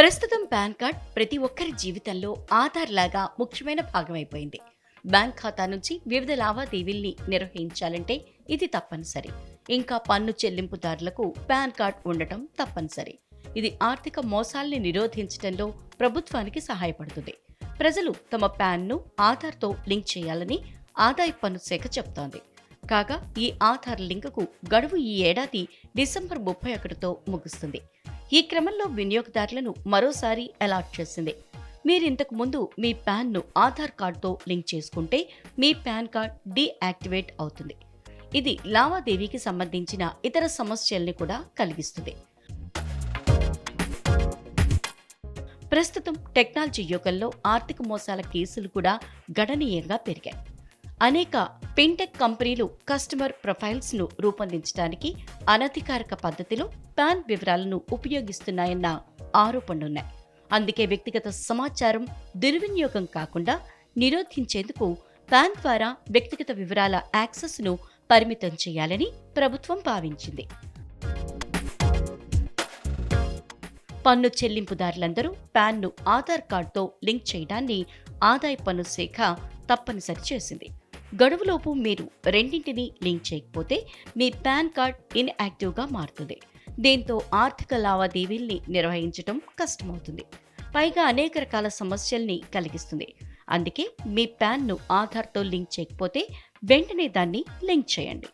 ప్రస్తుతం pan card ప్రతి ఒక్కరి జీవితంలో ఆధార్ లాగా ముఖ్యమైన భాగమైపోయింది. బ్యాంక్ ఖాతా నుంచి వివిధ లావాదేవీల్ని నిర్వహించాలంటే ఇది తప్పనిసరి. ఇంకా పన్ను చెల్లింపుదారులకు పాన్ కార్డ్ ఉండటం తప్పనిసరి. ఇది ఆర్థిక మోసాల్ని నిరోధించడంలో ప్రభుత్వానికి సహాయపడుతుంది. ప్రజలు తమ పాన్ను ఆధార్తో లింక్ చేయాలని ఆదాయ పన్ను శాఖ చెప్తోంది. కాగా ఈ ఆధార్ లింకుకు గడువు ఈ ఏడాది డిసెంబర్ ముప్పై ఒకటితో ముగుస్తుంది. ఈ క్రమంలో వినియోగదారులను మరోసారి అలాట్ చేసింది. మీరు ఇంతకు ముందు మీ పాన్ను ఆధార్ కార్డుతో లింక్ చేసుకుంటే మీ పాన్ కార్డ్ డీయాక్టివేట్ అవుతుంది. ఇది లావాదేవీకి సంబంధించిన ఇతర సమస్యల్ని కూడా కలిగిస్తుంది. ప్రస్తుతం టెక్నాలజీ యుగంలో ఆర్థిక మోసాల కేసులు కూడా గణనీయంగా పెరిగాయి. అనేక ఫిన్టెక్ కంపెనీలు కస్టమర్ ప్రొఫైల్స్ను రూపొందించడానికి అనధికారిక పద్ధతిలో పాన్ వివరాలను ఉపయోగిస్తున్నాయన్న ఆరోపణలున్నాయి. అందుకే వ్యక్తిగత సమాచారం దుర్వినియోగం కాకుండా నిరోధించేందుకు పాన్ ద్వారా వ్యక్తిగత వివరాల యాక్సెస్ను పరిమితం చేయాలని ప్రభుత్వం భావించింది. పన్ను చెల్లింపుదారులందరూ పాన్ను ఆధార్ కార్డుతో లింక్ చేయడాన్ని ఆదాయ పన్ను శాఖ తప్పనిసరి చేసింది. గడువులోపు మీరు రెండింటిని లింక్ చేయకపోతే మీ పాన్ కార్డ్ ఇన్యాక్టివ్గా మారుతుంది. దీంతో ఆర్థిక లావాదేవీల్ని నిర్వహించడం కష్టమవుతుంది. పైగా అనేక రకాల సమస్యల్ని కలిగిస్తుంది. అందుకే మీ పాన్ను ఆధార్తో లింక్ చేయకపోతే వెంటనే దాన్ని లింక్ చేయండి.